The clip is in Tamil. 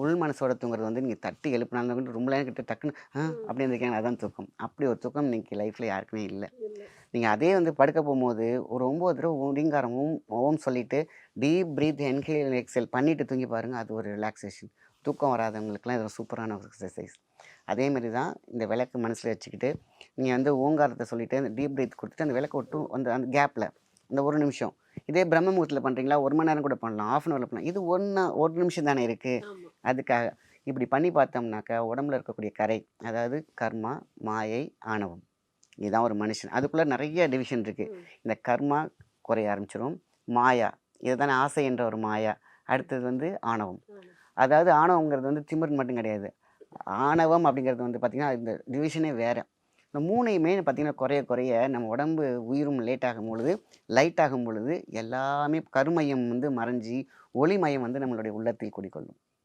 உள் மனசோட தூங்குறது வந்து நீங்கள் தட்டி எழுப்பினாலும் ரொம்ப நேரம் கிட்ட டக்குன்னு ஆ அப்படி இருந்திருக்கீங்க அதான் தூக்கம். அப்படி ஒரு தூக்கம் இன்னைக்கு லைஃப்பில் யாருக்குமே இல்லை. நீங்கள் அதே வந்து படுக்க போகும்போது ஒரு ஒம்பது தடவை ஓடிங்காரம் ஓம் ஓம் சொல்லிட்டு டீப் பிரீத் என்ஹேல் எக்ஸேல் பண்ணிட்டு தூங்கி பாருங்கள் அது ஒரு ரிலாக்ஸேஷன் தூக்கம் வராதவங்களுக்குலாம் இது ஒரு சூப்பரான ஒரு எக்ஸசைஸ். அதே மாதிரி தான் இந்த விளக்கு மனசில் வச்சுக்கிட்டு நீங்கள் வந்து ஓங்காரத்தை சொல்லிட்டு அந்த டீப் பிரீத் கொடுத்துட்டு அந்த விளக்கு விட்டு அந்த அந்த கேப்பில் இந்த ஒரு நிமிஷம் இதே பிரம்ம முகூர்த்தத்தில் பண்ணுறீங்களா ஒரு மணி நேரம் கூட பண்ணலாம். ஆஃப் அன் ஹவரில் பண்ணலாம். இது ஒன்று ஒரு நிமிஷம் தானே இருக்குது அதுக்காக இப்படி பண்ணி பார்த்தோம்னாக்கா உடம்புல இருக்கக்கூடிய கரை அதாவது கர்மா மாயை ஆணவம். இதுதான் ஒரு மனுஷன். அதுக்குள்ளே நிறைய டிவிஷன் இருக்குது. இந்த கர்மா குறைய ஆரம்பிச்சிரும். மாயா இதுதானே ஆசை என்ற ஒரு மாயா. அடுத்தது வந்து ஆணவம். அதாவது ஆணவங்கிறது வந்து திமிர் மட்டும் கிடையாது. ஆணவம் அப்படிங்கிறது வந்து பார்த்திங்கன்னா இந்த டிவிஷனே வேறு. இந்த மூணையுமே பார்த்திங்கன்னா குறைய குறைய நம்ம உடம்பு உயிரும் லேட் ஆகும் பொழுது லைட் ஆகும் பொழுது எல்லாமே கருமையம் வந்து மறைஞ்சி ஒளிமயம் வந்து நம்மளுடைய உள்ளத்தில் குடிக்கொள்ளும்